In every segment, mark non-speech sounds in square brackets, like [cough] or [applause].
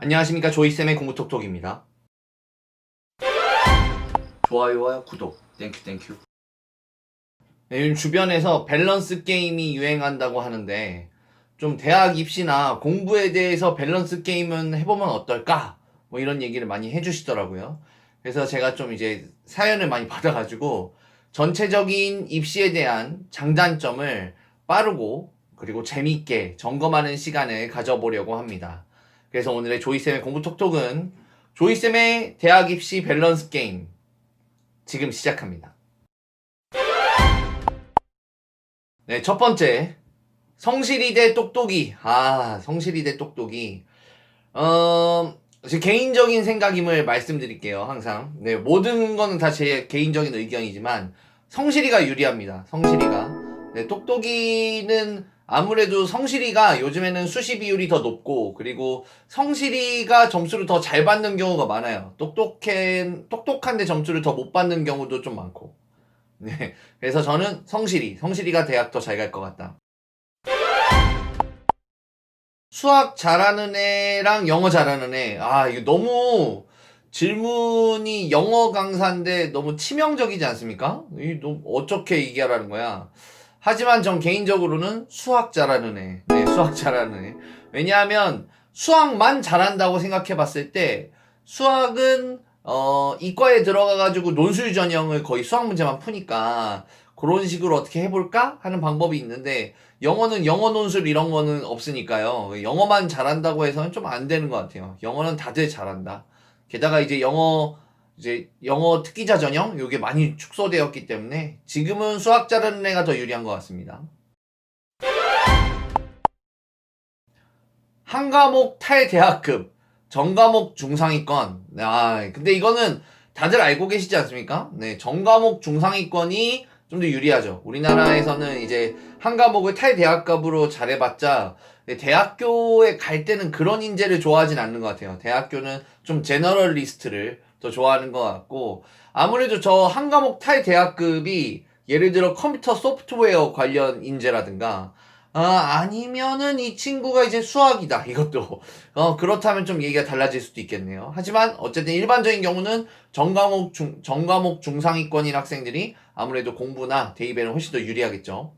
안녕하십니까 조이쌤의 공부톡톡입니다. 좋아요와 구독 땡큐 땡큐 네, 요즘 주변에서 밸런스 게임이 유행한다고 하는데 좀 대학 입시나 공부에 대해서 밸런스 게임은 해보면 어떨까? 뭐 이런 얘기를 많이 해주시더라고요. 그래서 제가 좀 이제 사연을 많이 [laughs] 받아가지고 전체적인 입시에 대한 장단점을 빠르고 그리고 재밌게 점검하는 시간을 가져보려고 합니다. 그래서 오늘의 조이쌤의 공부 톡톡은 조이쌤의 대학 입시 밸런스 게임 지금 시작합니다. 네, 첫 번째. 성실이 대 똑똑이. 아, 성실이 대 똑똑이. 어, 제 개인적인 생각임을 말씀드릴게요, 항상. 네, 모든 거는 다 제 개인적인 의견이지만, 성실이가 유리합니다, 성실이가. 네, 똑똑이는 아무래도 성실이가 요즘에는 수시 비율이 더 높고, 그리고 성실이가 점수를 더 잘 받는 경우가 많아요. 똑똑한, 똑똑한데 점수를 더 못 받는 경우도 좀 많고. [laughs] 네. 그래서 저는 성실이, 성실이가 대학 더 잘 갈 것 같다. 수학 잘하는 애랑 영어 잘하는 애. 아, 이거 너무 질문이 영어 강사인데 너무 치명적이지 않습니까? 이 너무 어떻게 얘기하라는 거야. 하지만 전 개인적으로는 수학 잘하는 애. 네, 수학 잘하는 애. 왜냐하면 수학만 잘한다고 생각해 봤을 때 수학은 어, 이과에 들어가가지고 논술 전형을 거의 수학 문제만 푸니까 그런 식으로 어떻게 해볼까 하는 방법이 있는데 영어는 영어 논술 이런 거는 없으니까요. 영어만 잘한다고 해서는 좀 안 되는 것 같아요. 영어는 다들 잘한다. 게다가 이제 영어 이제 영어 특기자 전형 요게 많이 축소되었기 때문에 지금은 수학 잘하는 애가 더 유리한 것 같습니다. 한 과목 탈대학급, 전 과목 중상위권. 아, 근데 이거는 다들 알고 계시지 않습니까? 네, 전 과목 중상위권이 좀 더 유리하죠. 우리나라에서는 이제 한 과목을 탈대학급으로 잘해봤자 대학교에 갈 때는 그런 인재를 좋아하진 않는 것 같아요. 대학교는 좀 제너럴리스트를 더 좋아하는 것 같고 아무래도 저 한 과목 탈 대학급이 예를 들어 컴퓨터 소프트웨어 관련 인재라든가 아, 아니면은 이 친구가 이제 수학이다. 이것도. 어, 그렇다면 좀 얘기가 달라질 수도 있겠네요. 하지만 어쨌든 일반적인 경우는 전과목 중, 전과목 중상위권인 학생들이 아무래도 공부나 대입에는 훨씬 더 유리하겠죠.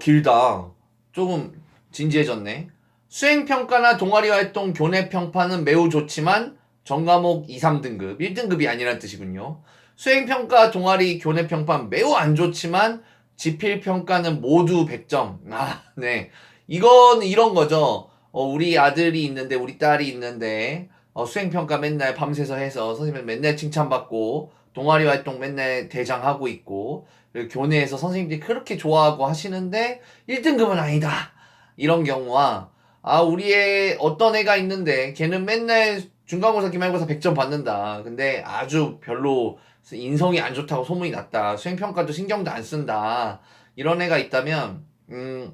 길다. 조금 진지해졌네. 수행평가나 동아리 활동, 교내 평판은 매우 좋지만 전과목 2, 3등급, 1등급이 아니란 뜻이군요. 수행평가, 동아리, 교내 평판 매우 안 좋지만 지필 평가는 모두 100점. 아, 네. 이건 이런 거죠. 어, 우리 아들이 있는데, 우리 딸이 있는데, 어, 수행평가 맨날 밤새서 해서 선생님 맨날 칭찬받고, 동아리 활동 맨날 대장하고 있고, 교내에서 선생님들이 그렇게 좋아하고 하시는데, 1등급은 아니다. 이런 경우와, 아, 우리의 어떤 애가 있는데, 걔는 맨날 중간고사, 기말고사 100점 받는다. 근데 아주 별로 인성이 안 좋다고 소문이 났다. 수행평가도 신경도 안 쓴다. 이런 애가 있다면, 음,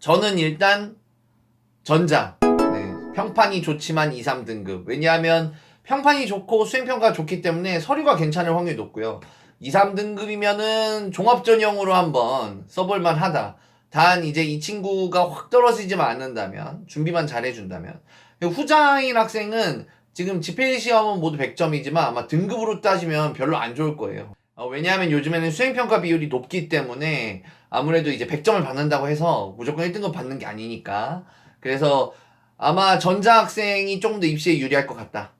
저는 일단, 전자. 네, 평판이 좋지만 2, 3등급. 왜냐하면, 평판이 좋고 수행평가가 좋기 때문에 서류가 괜찮을 확률이 높고요. 2, 3등급이면은 종합전형으로 한번 써볼만 하다. 단, 이제 이 친구가 확 떨어지지만 않는다면, 준비만 잘해준다면. 후자인 학생은 지금 지필 시험은 모두 100점이지만 아마 등급으로 따지면 별로 안 좋을 거예요. 어, 왜냐하면 요즘에는 수행평가 비율이 높기 때문에 아무래도 이제 100점을 받는다고 해서 무조건 1등급 받는 게 아니니까. 그래서 아마 전자 학생이 조금 더 입시에 유리할 것 같다.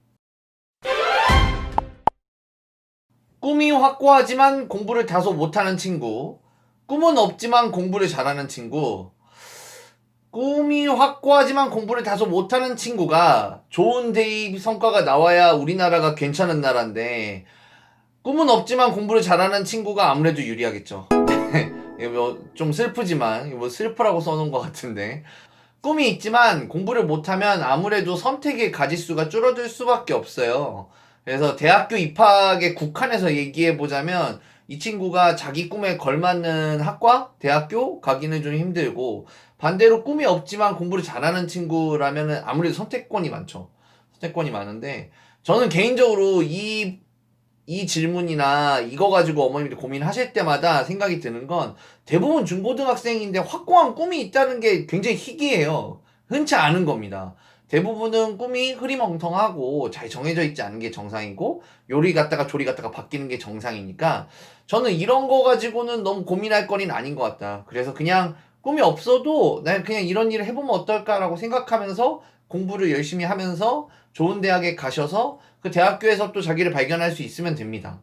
꿈이 확고하지만 공부를 다소 못하는 친구. 꿈은 없지만 공부를 잘하는 친구. 꿈이 확고하지만 공부를 다소 못하는 친구가 좋은 대입 성과가 나와야 우리나라가 괜찮은 나라인데 꿈은 없지만 공부를 잘하는 친구가 아무래도 유리하겠죠. [laughs] 뭐좀 슬프지만 뭐 슬프라고 써놓은 것 같은데 꿈이 있지만 공부를 못하면 아무래도 선택의 가지수가 줄어들 수밖에 없어요. 그래서 대학교 입학에 국한해서 얘기해 보자면 이 친구가 자기 꿈에 걸맞는 학과, 대학교 가기는 좀 힘들고 반대로 꿈이 없지만 공부를 잘하는 친구라면은 아무래도 선택권이 많죠. 선택권이 많은데 저는 개인적으로 이, 이 질문이나 이거 가지고 어머님들 고민하실 때마다 생각이 드는 건 대부분 중고등학생인데 확고한 꿈이 있다는 게 굉장히 희귀해요. 흔치 않은 겁니다. 대부분은 꿈이 흐리멍텅하고 잘 정해져 있지 않은 게 정상이고 요리 갔다가 조리 갔다가 바뀌는 게 정상이니까 저는 이런 거 가지고는 너무 고민할 거리는 아닌 것 같다. 그래서 그냥 꿈이 없어도 나 그냥 이런 일을 해보면 어떨까라고 생각하면서 공부를 열심히 하면서 좋은 대학에 가셔서 그 대학교에서 또 자기를 발견할 수 있으면 됩니다.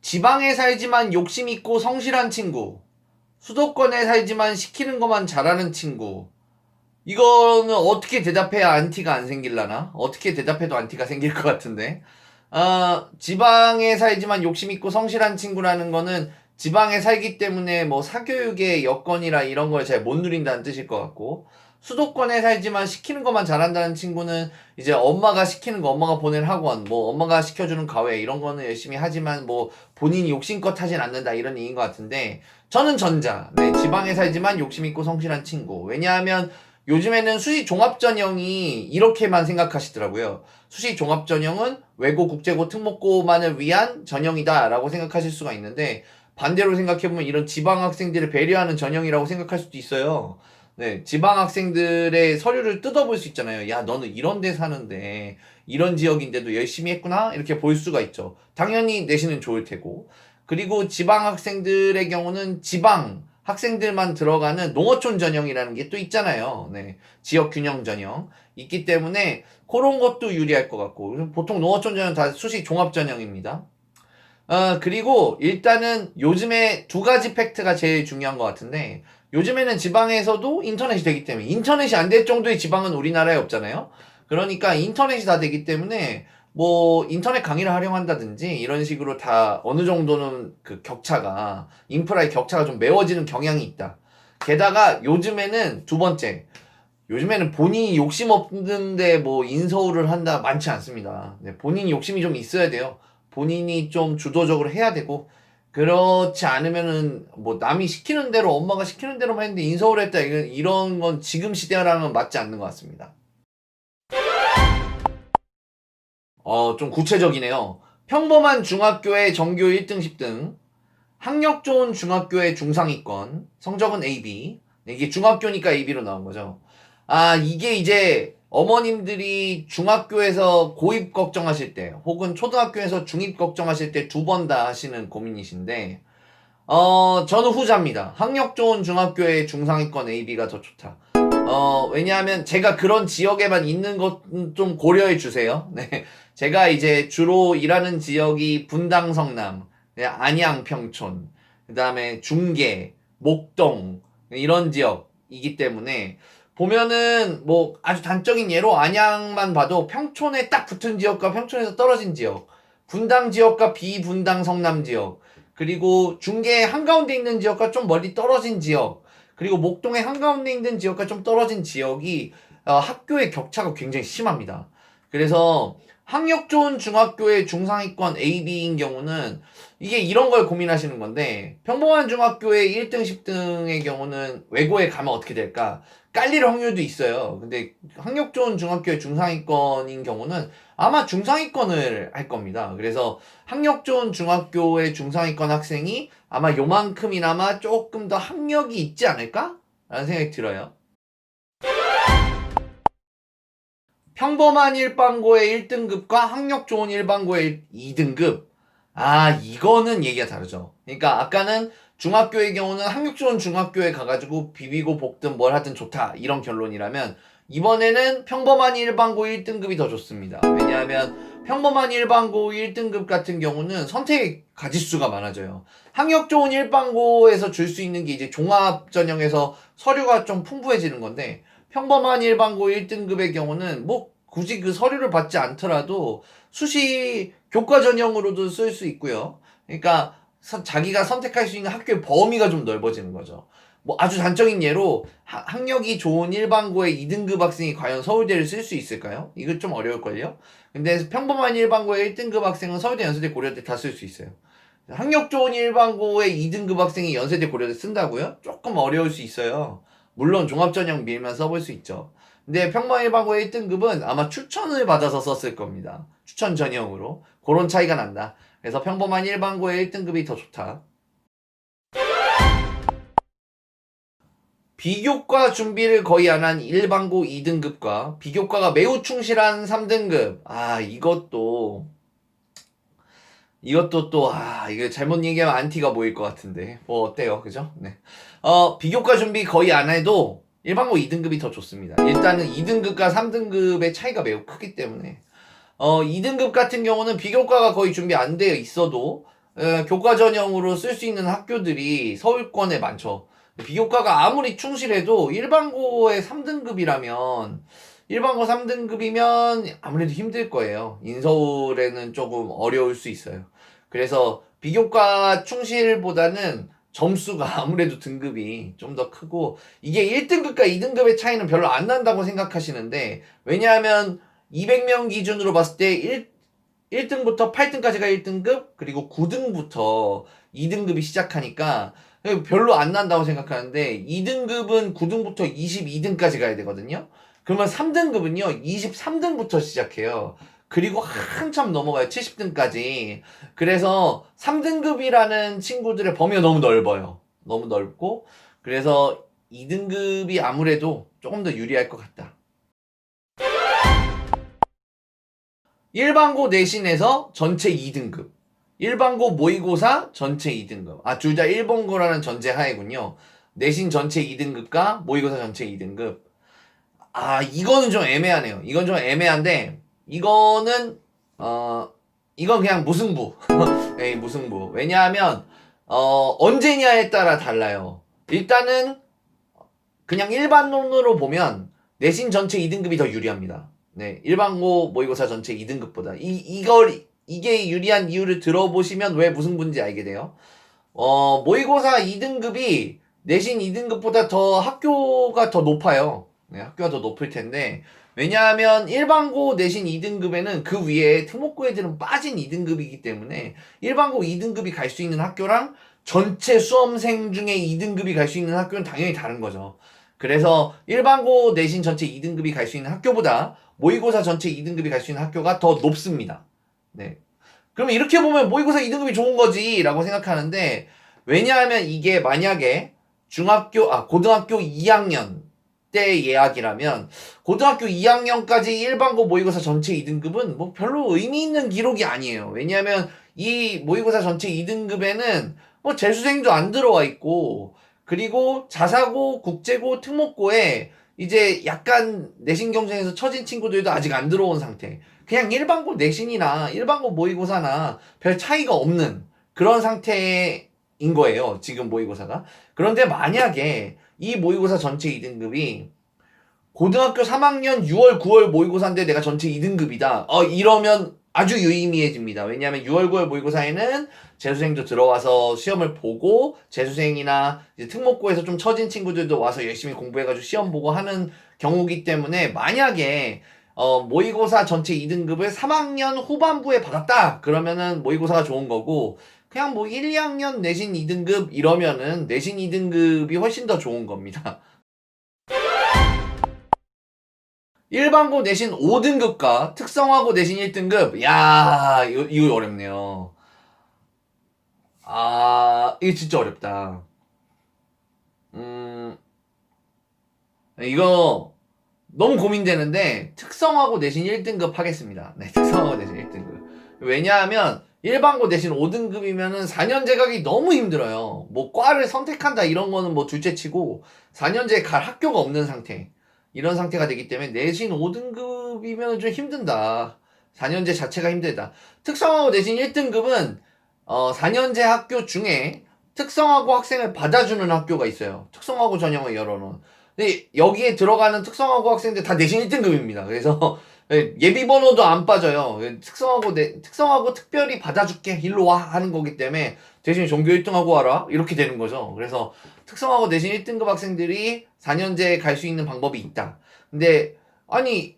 지방에 살지만 욕심 있고 성실한 친구. 수도권에 살지만 시키는 것만 잘하는 친구. 이거는 어떻게 대답해야 안티가 안 생길라나? 어떻게 대답해도 안티가 생길 것 같은데. 아, 지방에 살지만 욕심 있고 성실한 친구라는 거는 지방에 살기 때문에 뭐 사교육의 여건이라 이런 걸 잘 못 누린다는 뜻일 것 같고. 수도권에 살지만 시키는 것만 잘한다는 친구는 이제 엄마가 시키는 거, 엄마가 보낸 학원, 뭐 엄마가 시켜주는 과외 이런 거는 열심히 하지만 뭐 본인이 욕심껏 하진 않는다 이런 얘기인 것 같은데 저는 전자. 네, 지방에 살지만 욕심 있고 성실한 친구. 왜냐하면 요즘에는 수시 종합 전형이 이렇게만 생각하시더라고요. 수시 종합 전형은 외고, 국제고, 특목고만을 위한 전형이다라고 생각하실 수가 있는데 반대로 생각해보면 이런 지방 학생들을 배려하는 전형이라고 생각할 수도 있어요. 네, 지방 학생들의 서류를 뜯어볼 수 있잖아요. 야, 너는 이런 데 사는데, 이런 지역인데도 열심히 했구나? 이렇게 볼 수가 있죠. 당연히 내신은 좋을 테고. 그리고 지방 학생들의 경우는 지방 학생들만 들어가는 농어촌 전형이라는 게 또 있잖아요. 네. 지역 균형 전형. 있기 때문에 그런 것도 유리할 것 같고. 보통 농어촌 전형 다 수시 종합 전형입니다. 어, 그리고 일단은 요즘에 두 가지 팩트가 제일 중요한 것 같은데, 요즘에는 지방에서도 인터넷이 되기 때문에, 인터넷이 안 될 정도의 지방은 우리나라에 없잖아요? 그러니까 인터넷이 다 되기 때문에, 뭐, 인터넷 강의를 활용한다든지, 이런 식으로 다 어느 정도는 그 격차가, 인프라의 격차가 좀 메워지는 경향이 있다. 게다가 요즘에는 두 번째, 요즘에는 본인이 욕심 없는데 뭐 인서울을 한다 많지 않습니다. 네, 본인이 욕심이 좀 있어야 돼요. 본인이 좀 주도적으로 해야 되고 그렇지 않으면은 뭐 남이 시키는 대로 엄마가 시키는 대로만 했는데 인서울 했다 이런 이런 건 지금 시대랑은 맞지 않는 것 같습니다. 어, 좀 구체적이네요. 평범한 중학교의 전교 1등, 10등, 학력 좋은 중학교의 중상위권, 성적은 AB. 네, 이게 중학교니까 AB로 나온 거죠. 아, 이게 이제 어머님들이 중학교에서 고입 걱정하실 때, 혹은 초등학교에서 중입 걱정하실 때 두 번 다 하시는 고민이신데, 어, 저는 후자입니다. 학력 좋은 중학교의 중상위권 AB가 더 좋다. 어, 왜냐하면 제가 그런 지역에만 있는 것 좀 고려해 주세요. [laughs] 네. 제가 이제 주로 일하는 지역이 분당 성남, 네, 안양 평촌, 그 다음에 중계, 목동, 이런 지역이기 때문에 보면은 뭐 아주 단적인 예로 안양만 봐도 평촌에 딱 붙은 지역과 평촌에서 떨어진 지역, 분당 지역과 비분당 성남 지역, 그리고 중계 한가운데 있는 지역과 좀 멀리 떨어진 지역, 그리고 목동의 한가운데 있는 지역과 좀 떨어진 지역이 어, 학교의 격차가 굉장히 심합니다. 그래서 학력 좋은 중학교의 중상위권 AB인 경우는 이게 이런 걸 고민하시는 건데 평범한 중학교의 1등, 10등의 경우는 외고에 가면 어떻게 될까? 깔릴 확률도 있어요. 근데 학력 좋은 중학교의 중상위권인 경우는 아마 중상위권을 할 겁니다. 그래서 학력 좋은 중학교의 중상위권 학생이 아마 요만큼이나마 조금 더 학력이 있지 않을까? 라는 생각이 들어요. 평범한 일반고의 1등급과 학력 좋은 일반고의 2등급. 아, 이거는 얘기가 다르죠. 그러니까 아까는 중학교의 경우는 학력 좋은 중학교에 가가지고 비비고 볶든 뭘 하든 좋다. 이런 결론이라면 이번에는 평범한 일반고 1등급이 더 좋습니다. 왜냐하면 평범한 일반고 1등급 같은 경우는 선택 가짓수가 많아져요. 학력 좋은 일반고에서 줄 수 있는 게 이제 종합 전형에서 서류가 좀 풍부해지는 건데 평범한 일반고 1등급의 경우는 뭐 굳이 그 서류를 받지 않더라도 수시 교과 전형으로도 쓸 수 있고요. 그러니까 서- 자기가 선택할 수 있는 학교의 범위가 좀 넓어지는 거죠. 뭐 아주 단적인 예로 하- 학력이 좋은 일반고의 2등급 학생이 과연 서울대를 쓸 수 있을까요? 이거 좀 어려울걸요? 근데 평범한 일반고의 1등급 학생은 서울대, 연세대, 고려대 다 쓸 수 있어요. 학력 좋은 일반고의 2등급 학생이 연세대, 고려대 쓴다고요? 조금 어려울 수 있어요. 물론 종합전형 밀면 써볼 수 있죠. 근데 평범한 일반고의 1등급은 아마 추천을 받아서 썼을 겁니다. 추천 전형으로. 그런 차이가 난다. 그래서 평범한 일반고의 1등급이 더 좋다. 비교과 준비를 거의 안 한 일반고 2등급과 비교과가 매우 충실한 3등급. 아, 이것도 이것도 또, 아, 이거 잘못 얘기하면 안티가 보일 것 같은데. 뭐, 어때요? 그죠? 네. 어, 비교과 준비 거의 안 해도 일반고 2등급이 더 좋습니다. 일단은 2등급과 3등급의 차이가 매우 크기 때문에. 어, 2등급 같은 경우는 비교과가 거의 준비 안 되어 있어도, 에, 교과 전형으로 쓸 수 있는 학교들이 서울권에 많죠. 비교과가 아무리 충실해도 일반고의 3등급이라면, 일반고 3등급이면 아무래도 힘들 거예요. 인서울에는 조금 어려울 수 있어요. 그래서 비교과 충실보다는 점수가 [laughs] 아무래도 등급이 좀 더 크고 이게 1등급과 2등급의 차이는 별로 안 난다고 생각하시는데 왜냐하면 200명 기준으로 봤을 때 1, 1등부터 8등까지가 1등급 그리고 9등부터 2등급이 시작하니까 별로 안 난다고 생각하는데 2등급은 9등부터 22등까지 가야 되거든요. 그러면 3등급은요 23등부터 시작해요. 그리고 한참 넘어가요. 70등까지. 그래서 3등급이라는 친구들의 범위가 너무 넓어요. 너무 넓고. 그래서 2등급이 아무래도 조금 더 유리할 것 같다. 일반고 내신에서 전체 2등급. 일반고 모의고사 전체 2등급. 아, 둘 다 일본고라는 전제 하에군요. 내신 전체 2등급과 모의고사 전체 2등급. 아, 이거는 좀 애매하네요. 이건 좀 애매한데, 이거는, 어, 이건 그냥 무승부. 예, [laughs] 무승부. 왜냐하면, 어, 언제냐에 따라 달라요. 일단은, 그냥 일반론으로 보면, 내신 전체 2등급이 더 유리합니다. 네, 일반고 모의고사 전체 2등급보다. 이, 이걸, 이게 유리한 이유를 들어보시면 왜 무승부인지 알게 돼요. 어, 모의고사 2등급이 내신 2등급보다 더 학교가 더 높아요. 네, 학교가 더 높을 텐데 왜냐하면 일반고 내신 2등급에는 그 위에 특목고 애들은 빠진 2등급이기 때문에 일반고 2등급이 갈 수 있는 학교랑 전체 수험생 중에 2등급이 갈 수 있는 학교는 당연히 다른 거죠. 그래서 일반고 내신 전체 2등급이 갈 수 있는 학교보다 모의고사 전체 2등급이 갈 수 있는 학교가 더 높습니다. 네. 그러면 이렇게 보면 모의고사 2등급이 좋은 거지라고 생각하는데 왜냐하면 이게 만약에 중학교 아 고등학교 2학년 때 예약이라면 고등학교 2학년까지 일반고 모의고사 전체 2등급은 뭐 별로 의미 있는 기록이 아니에요. 왜냐하면 이 모의고사 전체 2등급에는 뭐 재수생도 안 들어와 있고 그리고 자사고, 국제고, 특목고에 이제 약간 내신 경쟁에서 처진 친구들도 아직 안 들어온 상태. 그냥 일반고 내신이나 일반고 모의고사나 별 차이가 없는 그런 상태인 거예요. 지금 모의고사가. 그런데 만약에 이 모의고사 전체 2등급이 고등학교 3학년 6월, 9월 모의고사인데 내가 전체 2등급이다. 어, 이러면 아주 유의미해집니다. 왜냐하면 6월, 9월 모의고사에는 재수생도 들어와서 시험을 보고 재수생이나 특목고에서 좀 처진 친구들도 와서 열심히 공부해가지고 시험 보고 하는 경우기 때문에 만약에 어, 모의고사 전체 2등급을 3학년 후반부에 받았다. 그러면은 모의고사가 좋은 거고 그냥 뭐 1, 2학년 내신 2등급 이러면은 내신 2등급이 훨씬 더 좋은 겁니다. 일반고 내신 5등급과 특성화고 내신 1등급. 야, 이거, 이거 어렵네요. 아, 이게 진짜 어렵다. 음, 이거 너무 고민되는데 특성화고 내신 1등급 하겠습니다. 네, 특성화고 내신 1등급. 왜냐하면 일반고 대신 5등급이면은 4년제 가기 너무 힘들어요. 뭐 과를 선택한다 이런 거는 뭐 둘째 치고 4년제 갈 학교가 없는 상태. 이런 상태가 되기 때문에 내신 5등급이면 좀 힘든다. 4년제 자체가 힘들다. 특성화고 내신 1등급은 어 4년제 학교 중에 특성화고 학생을 받아주는 학교가 있어요. 특성화고 전형을 열어놓은. 근데 여기에 들어가는 특성화고 학생들 다 내신 1등급입니다. 그래서 [laughs] 예, 예비 번호도 안 빠져요. 예, 특성하고 내, 특성하고 특별히 받아줄게 일로 와 하는 거기 때문에 대신 종교 1등하고 와라 이렇게 되는 거죠. 그래서 특성하고 대신 1등급 학생들이 4년제 갈 수 있는 방법이 있다. 근데 아니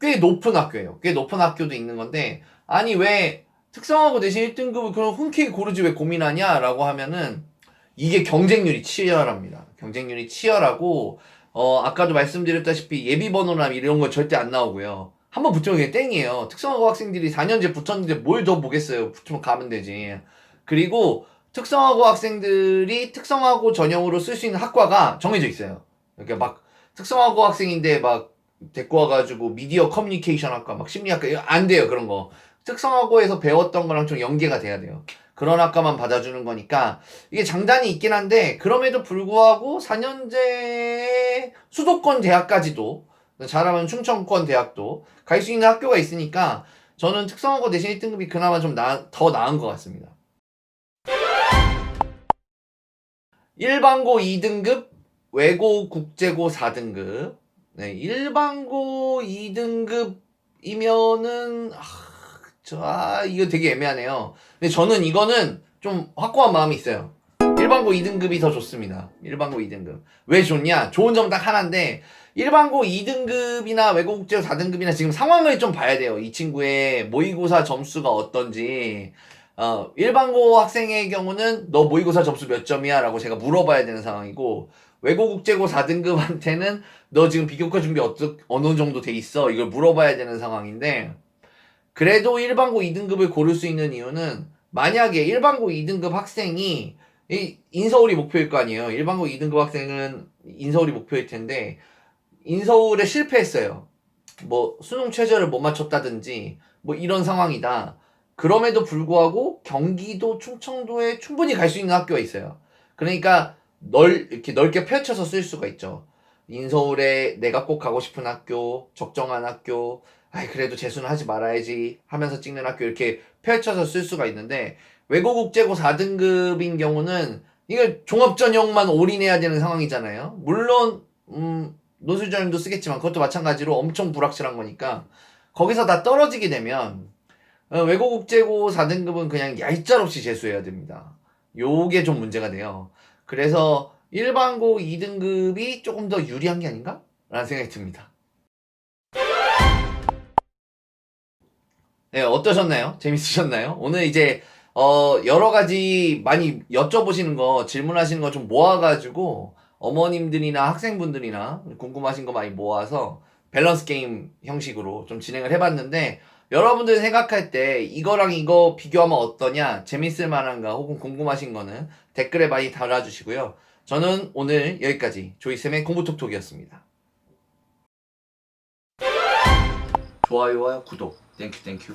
꽤 높은 학교예요. 꽤 높은 학교도 있는 건데 아니 왜 특성하고 대신 1등급을 그럼 흔쾌히 고르지 왜 고민하냐라고 하면은 이게 경쟁률이 치열합니다. 경쟁률이 치열하고 어, 아까도 말씀드렸다시피 예비 번호나 이런 거 절대 안 나오고요. 한번 붙으면 그냥 땡이에요. 특성화고 학생들이 4년제 붙었는데 뭘 더 보겠어요. 붙으면 가면 되지. 그리고 특성화고 학생들이 특성화고 전형으로 쓸 수 있는 학과가 정해져 있어요. 그러니까 막 특성화고 학생인데 막 데리고 와가지고 미디어 커뮤니케이션 학과, 막 심리학과 안 돼요 그런 거. 특성화고에서 배웠던 거랑 좀 연계가 돼야 돼요. 그런 학과만 받아주는 거니까 이게 장단이 있긴 한데 그럼에도 불구하고 4년제 수도권 대학까지도 잘하면 충청권 대학도 갈 수 있는 학교가 있으니까 저는 특성화고 대신 1등급이 그나마 좀더 나은 것 같습니다. 일반고 2등급, 외고 국제고 4등급. 네, 일반고 2등급이면은 아, 저, 아, 이거 되게 애매하네요. 근데 저는 이거는 좀 확고한 마음이 있어요. 일반고 2등급이 더 좋습니다. 일반고 2등급. 왜 좋냐? 좋은 점 딱 하나인데, 일반고 2등급이나 외국국제고 4등급이나 지금 상황을 좀 봐야 돼요. 이 친구의 모의고사 점수가 어떤지. 어, 일반고 학생의 경우는 너 모의고사 점수 몇 점이야? 라고 제가 물어봐야 되는 상황이고, 외고 국제고 4등급한테는 너 지금 비교과 준비 어떠, 어느 정도 돼 있어? 이걸 물어봐야 되는 상황인데, 그래도 일반고 2등급을 고를 수 있는 이유는 만약에 일반고 2등급 학생이 이 인서울이 목표일 거 아니에요. 일반고 2등급 학생은 인서울이 목표일 텐데 인서울에 실패했어요. 뭐 수능 최저를 못 맞췄다든지 뭐 이런 상황이다. 그럼에도 불구하고 경기도 충청도에 충분히 갈 수 있는 학교가 있어요. 그러니까 넓 이렇게 넓게 펼쳐서 쓸 수가 있죠. 인서울에 내가 꼭 가고 싶은 학교, 적정한 학교, 아이 그래도 재수는 하지 말아야지 하면서 찍는 학교 이렇게 펼쳐서 쓸 수가 있는데 외고 국제고 4등급인 경우는 이걸 종합 전형만 올인해야 되는 상황이잖아요. 물론 음, 노술전형도 쓰겠지만 그것도 마찬가지로 엄청 불확실한 거니까 거기서 다 떨어지게 되면 어, 외고국제고 4등급은 그냥 얄짤없이 재수해야 됩니다. 요게 좀 문제가 돼요. 그래서 일반고 2등급이 조금 더 유리한 게 아닌가? 라는 생각이 듭니다. 네, 어떠셨나요? 재밌으셨나요? 오늘 이제 어 여러 가지 많이 여쭤보시는 거 질문하시는 거 좀 모아가지고 어머님들이나 학생분들이나 궁금하신 거 많이 모아서 밸런스 게임 형식으로 좀 진행을 해봤는데 여러분들 생각할 때 이거랑 이거 비교하면 어떠냐 재밌을 만한가 혹은 궁금하신 거는 댓글에 많이 달아주시고요. 저는 오늘 여기까지 조이쌤의 공부톡톡이었습니다. 좋아요와 구독 땡큐 땡큐